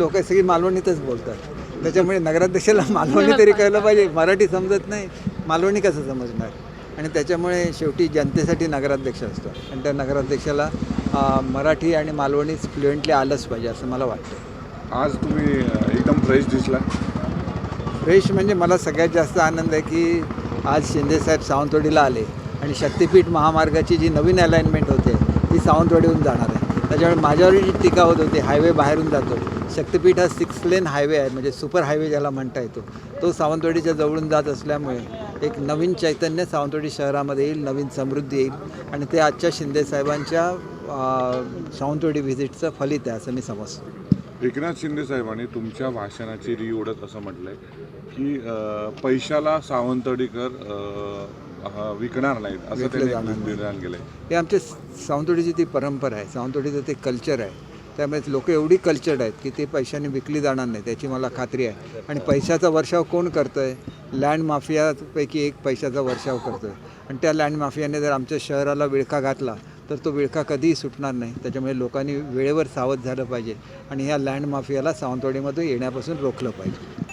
लोक सगळी मालवणीतच बोलतात. त्याच्यामुळे नगराध्यक्षाला मालवणी तरी कळलं पाहिजे. मराठी समजत नाही. मालवणी कसं समजणार? आणि त्याच्यामुळे शेवटी जनतेसाठी नगराध्यक्ष असतो आणि त्या नगराध्यक्षाला मराठी आणि मालवणीच फ्लुएंटली आलंच पाहिजे असं मला वाटतं. आज तुम्ही एकदम फ्रेश दिसला फ्रेश म्हणजे मला सगळ्यात जास्त आनंद आहे की आज शिंदेसाहेब सावंतवाडीला आले. आणि शक्तिपीठ महामार्गाची जी नवीन अलाइनमेंट होते ती सावंतवाडीहून जाणार आहे. त्याच्यामुळे माझ्यावर जी टीका होत होती हायवे बाहेरून जातो. शक्तिपीठ हा सिक्स लेन हायवे आहे म्हणजे सुपर हायवे ज्याला म्हणता येतो. तो सावंतवाडीच्या जवळून जात असल्यामुळे एक नवीन चैतन्य सावंतवाडी शहरामध्ये येईल नवीन समृद्धी येईल आणि ते आजच्या शिंदेसाहेबांच्या सावंतवाडी व्हिजिटचं फलित आहे असं मी समजतो. एकनाथ शिंदे साहेबांनी तुमच्या भाषणाची री ओढत असं म्हटलंय की पैशाला सावंतवाडीकर विकणार नाहीत असं विकले त्यांनी जाणार नाही. केलंय हे आमच्या सावंतवाडीची ती परंपरा आहे सावंतवाडीचं ते कल्चर आहे. त्यामुळे लोक एवढी कल्चर्ड आहेत की ते पैशाने विकली जाणार नाही त्याची मला खात्री आहे. आणि पैशाचा वर्षाव कोण करतं आहे लँड माफियापैकी एक पैशाचा वर्षाव करतो आहे आणि त्या लँड माफियाने जर आमच्या शहराला विळखा घातला तर तो विळखा कधीही सुटणार नाही. त्याच्यामुळे लोकांनी वेळेवर सावध झालं पाहिजे आणि ह्या लँड माफियाला सावंतवाडीमध्ये येण्यापासून रोखलं पाहिजे.